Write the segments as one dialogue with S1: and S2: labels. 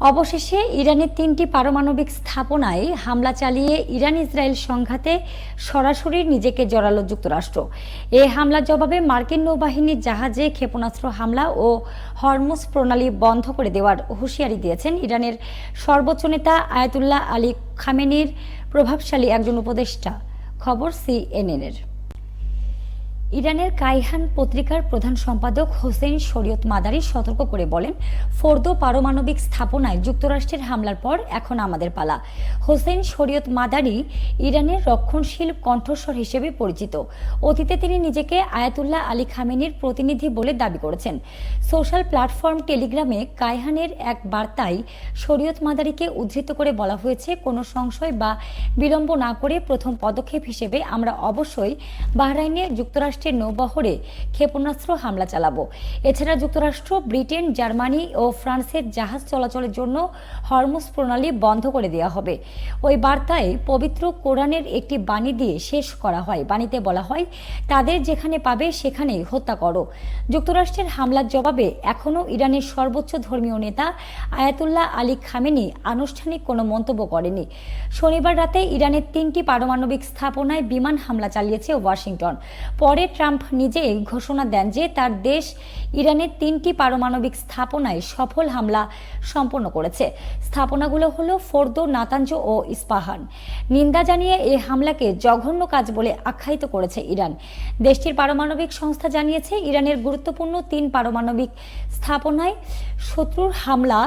S1: অবশেষে ইরানের তিনটি পারমাণবিক স্থাপনায় হামলা চালিয়ে ইরান ইসরায়েল সংঘাতে সরাসরি নিজেকে জড়ালো যুক্তরাষ্ট্র। এ হামলার জবাবে মার্কিন নৌবাহিনীর জাহাজে ক্ষেপণাস্ত্র হামলা ও হরমুজ প্রণালী বন্ধ করে দেওয়ার হুঁশিয়ারি দিয়েছেন ইরানের সর্বোচ্চ নেতা আয়াতুল্লাহ আলী খামেনির প্রভাবশালী একজন উপদেষ্টা। খবর সিএনএনের। ইরানের কাইহান পত্রিকার প্রধান সম্পাদক হোসেন শরীয়ত মাদারি সতর্ক করে বলেন, ফোর্দো পারমাণবিক স্থাপনায় যুক্তরাষ্ট্রের হামলার পর এখন আমাদের পালা। হোসেন শরীয়ত মাদারি ইরানের রক্ষণশীল কণ্ঠস্বর হিসেবে পরিচিত। অতীতে তিনি নিজেকে আয়াতুল্লাহ আলী খামেনির প্রতিনিধি বলে দাবি করেছেন। সোশ্যাল প্ল্যাটফর্ম টেলিগ্রামে কাইহানের এক বার্তায় শরীয়ত মাদারিকে উদ্ধৃত করে বলা হয়েছে, কোনো সংশয় বা বিলম্ব না করে প্রথম পদক্ষেপ হিসেবে আমরা অবশ্যই বাহরাইনে যুক্তরাষ্ট্রের নৌবহরে ক্ষেপণাস্ত্র হামলা চালাবো। এছাড়া যুক্তরাষ্ট্র, ব্রিটেন, জার্মানি ও ফ্রান্সের জাহাজ চলাচলের জন্য হরমুজ প্রণালী বন্ধ করে দেওয়া হবে। ওই বার্তায় পবিত্র কোরআনের একটি বাণী দিয়ে শেষ করা হয়। বাণীতে বলা হয়, তাদের যেখানে পাবে সেখানেই হত্যা করো। যুক্তরাষ্ট্রের হামলার জবাবে এখনও ইরানের সর্বোচ্চ ধর্মীয় নেতা আয়াতুল্লাহ আলী খামেনি আনুষ্ঠানিক কোনো মন্তব্য করেনি শনিবার রাতে ইরানের তিনটি পারমাণবিক স্থাপনায় বিমান হামলা চালিয়েছে ওয়াশিংটন। পরে ট্রাম্প নিজেই ঘোষণা দেন যে তার দেশ ইরানের তিনটি পারমাণবিক স্থাপনায় সফল হামলা সম্পন্ন করেছে। স্থাপনাগুলো হলো ফোর্দো নাতাঞ্জ ও ইস্পাহান। নিন্দা জানিয়ে এই হামলাকে জঘন্য কাজ বলে আখ্যায়িত করেছে ইরান। দেশটির পারমাণবিক সংস্থা জানিয়েছে, ইরানের গুরুত্বপূর্ণ তিন পারমাণবিক স্থাপনায় শত্রুর হামলা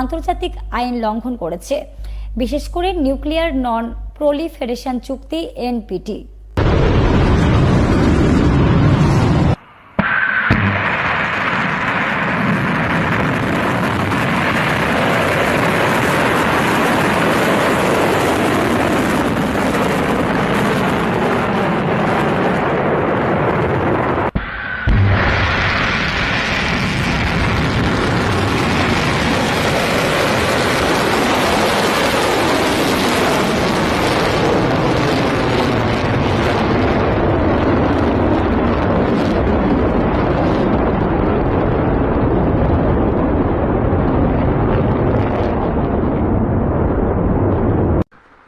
S1: আন্তর্জাতিক আইন লঙ্ঘন করেছে। বিশেষ করে নিউক্লিয়ার নন প্রলিফেরেশন চুক্তি, এনপিটি।